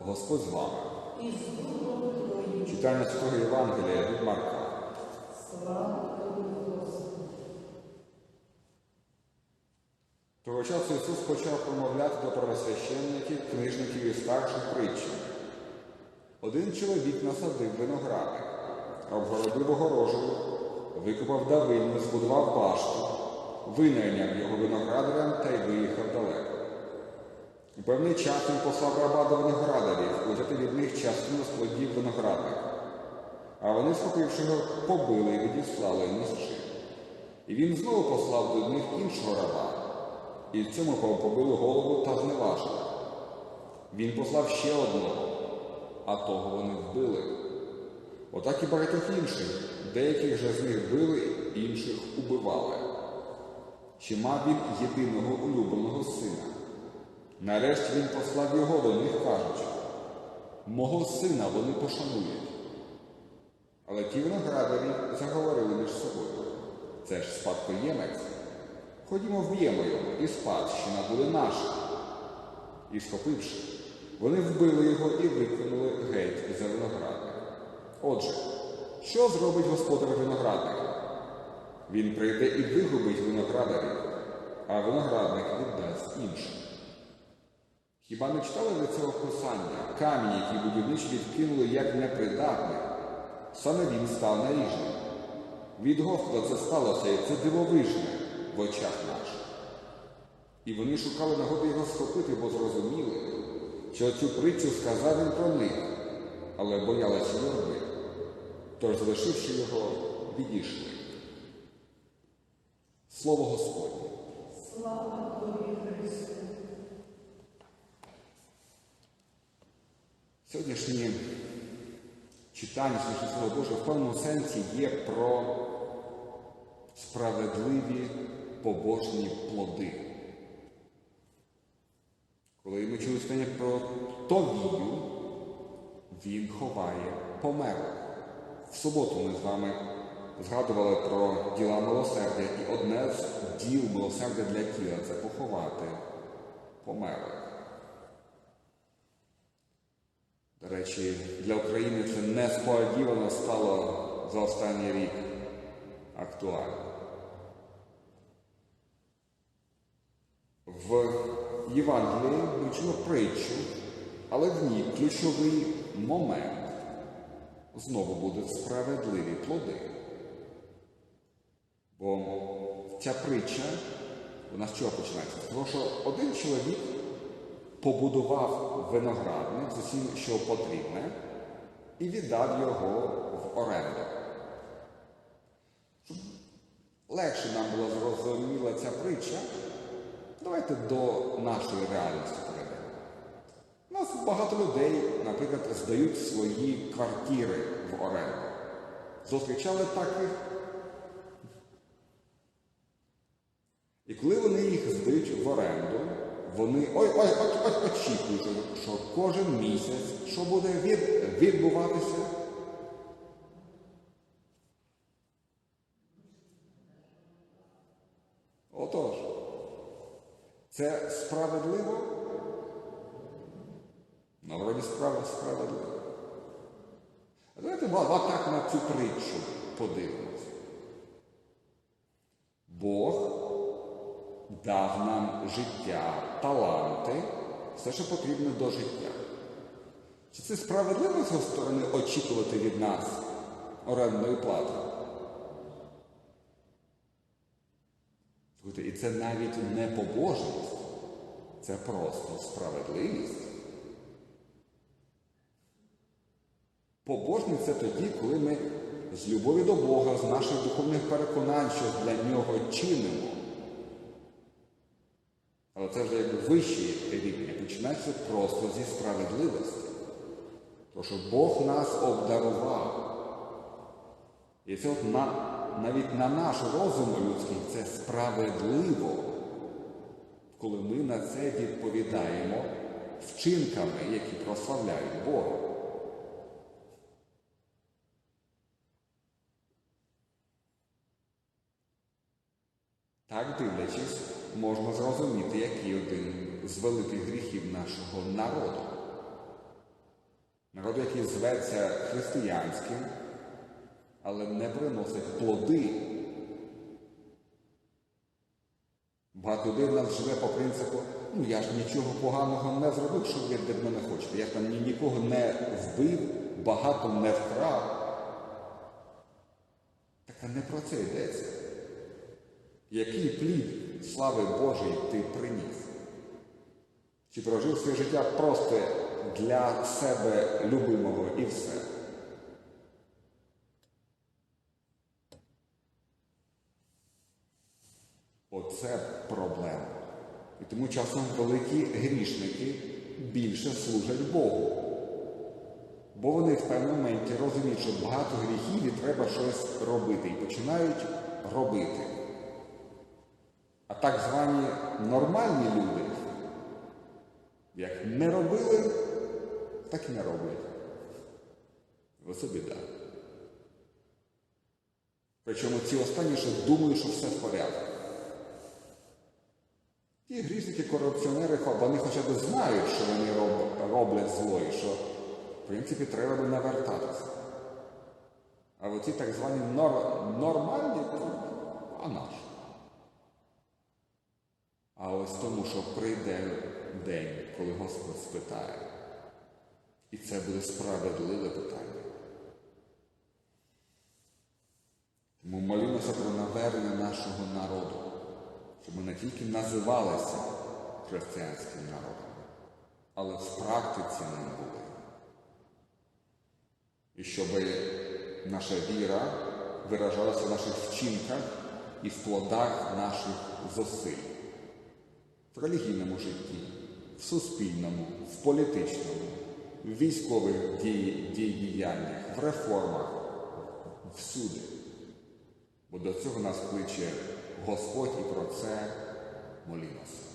Господь з вами. Читання Святого Євангелія від Марка. Того часу Ісус почав промовляти до первосвященників, книжників і старших притчі. Один чоловік насадив виноградник, обгородив огорожею, викопав давильню, збудував башту, винайняв його виноградарем та й виїхав далеко. У певний час він послав раба до виноградарів узяти від них частину з плодів виноградника. А вони, схопивши його, побили і відіслали чим. І він знову послав до них іншого раба, і в цьому побили голову та зневажили. Він послав ще одного, а того вони вбили. Отак і багатьох інших, деяких же з них били, інших убивали. Чи мав він єдиного улюбленого сина? Нарешті він послав його до них, кажучи, мого сина вони пошанують. Але ті виноградарі заговорили між собою. Це ж спадкоємець. Ходімо вб'ємо його, і спадщина буде наша. І схопивши, вони вбили його і викинули геть за виноградник. Отже, що зробить господар виноградника? Він прийде і вигубить виноградарів, а виноградник віддасть іншим. Хіба не читали ви цього писання? Камінь, який будівничі відкинули як непридатний, саме він став наріжним. Від Господа це сталося, і це дивовижне в очах наших. І вони шукали нагоди його схопити, бо зрозуміли, що цю притчу сказав він про них, але боялися юрби. Тож, залишивши його, відійшли. Слово Господнє. Слава Тобі, Христе. Сьогоднішнє читання сьогоднішнє Слово Боже в певному сенсі є про справедливі побожні плоди. Коли ми чули читання про Товію, він ховає померлих. В суботу ми з вами згадували про діла милосердя, і одне з діл милосердя для тіла це поховати померлих. До речі, для України це несподівано стало за останній рік актуально. В Євангелії ми чуємо притчу, але в ній ключовий момент знову будуть справедливі плоди. Бо ця притча, вона з чого починається? Того, що один чоловік побудував виноградник з усім, що потрібне, і віддав його в оренду. Щоб легше нам була зрозуміла ця притча, давайте до нашої реальності перейдемо. У нас багато людей, наприклад, здають свої квартири в оренду. Зустрічали таких. І коли вони їх здають в оренду, вони ой, ой, ой, очікують, що кожен місяць, що буде відбуватися. Отож, це справедливо? На вроді справа справедливо. А давайте так на цю притчу подивимося. Бог дав нам життя, таланти, все, що потрібно до життя. Чи це справедливо з його сторони очікувати від нас орендної плати? І це навіть не побожність, це просто справедливість. Побожність це тоді, коли ми з любові до Бога, з наших духовних переконань, що для нього чинимо. Але це вже якби вищий рівень, починається просто зі справедливості. Тому що Бог нас обдарував. І це от на, навіть на наш розум людський це справедливо, коли ми на це відповідаємо вчинками, які прославляють Бога. Так дивлячись, можна зрозуміти, який один з великих гріхів нашого народу. Народ, який зветься християнським, але не приносить плоди. Багато людей в нас живе по принципу, ну я ж нічого поганого не зробив, що ви від мене хочете. Я там нікого не вбив, багато не вкрав. Так а не про це йдеться. Який плід слави Божої ти приніс? Чи прожив своє життя просто для себе любимого і все? Оце проблема. І тому часом великі грішники більше служать Богу. Бо вони в певному моменті розуміють, що багато гріхів і треба щось робити, і починають робити. А так звані нормальні люди, як не робили, так і не роблять. Ось біда. Причому ці останні ще думають, що все в порядку. Ті грішники, корупціонери, вони хоча б знають, що вони роблять зло, і що, в принципі, треба би навертатися. А оці так звані нор- нормальні, а наш. А ось тому, що прийде день, коли Господь спитає. І це буде справедливе питання. Тому молімося про навернення нашого народу, щоб ми не тільки називалися християнським народом, але в практиці ним були. І щоб наша віра виражалася в наших вчинках і в плодах наших зусиль в релігійному житті, в суспільному, в політичному, в військових діяннях, в реформах, всюди. Бо до цього нас кличе Господь і про це молімося.